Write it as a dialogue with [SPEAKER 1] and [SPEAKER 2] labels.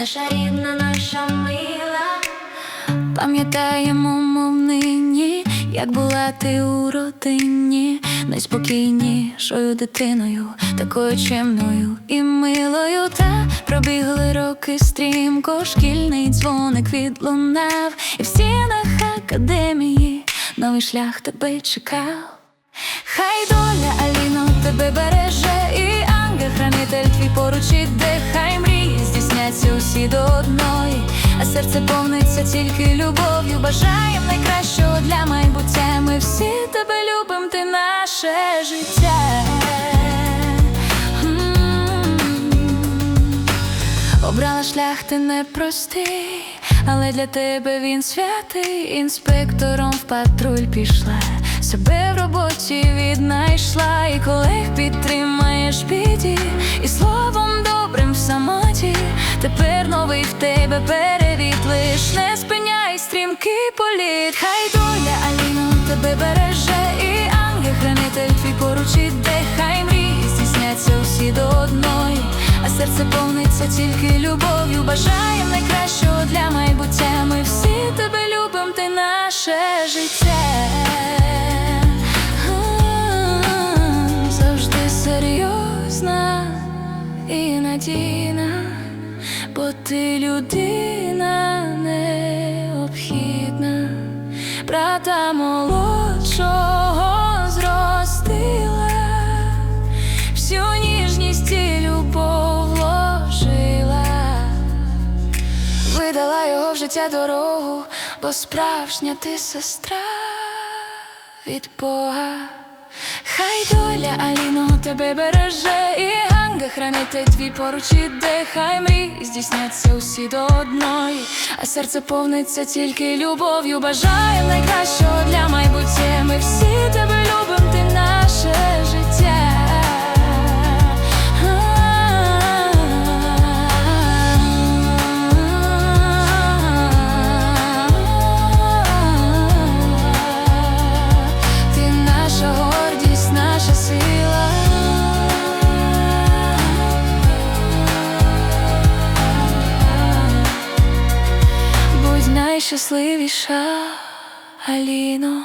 [SPEAKER 1] наша рідна, наша мила.
[SPEAKER 2] Пам'ятаємо, мов нині, як була ти у родині, найспокійнішою дитиною, такою чемною і милою. Та пробігли роки стрімко, шкільний дзвоник відлунав, і в стінах академії новий шлях тебе чекав. Хай доля Аліно тебе береже, і ангел-хранитель твій поруч іде, здійсняться усі до одної, а серце повниться тільки любов'ю. Бажаєм найкращого для майбуття. Ми всі тебе любим, ти наше життя. Обрала шлях ти непростий, але для тебе він святий. Інспектором в патруль пішла, себе в роботі віднайшла, і колег підтримаєш біді, і самоті. Тепер новий в тебе перевід лиш не спиняй стрімкий політ. Хай доля Аліно тебе береже, і ангел-хранитель твій поруч іде, хай мрії здійсняться усі до одної, а серце повниться тільки любов'ю. Бажаєм найкращого для майбуття. Ми всі тебе любим, ти наше життя. Завжди серйозна і надійна, ти людина необхідна, брата молодшого зростила, всю ніжність і любов вложила, видала його в життя дорогу, бо справжня ти сестра від Бога. Хай доля Аліно тебе береже, і ангел-хранитель твій поруч іде, хай мрій здійсняться усі до одної, а серце повниться тільки любов'ю. Бажаю найкращого для майбутнє. Ми всі найщасливіша, Аліно.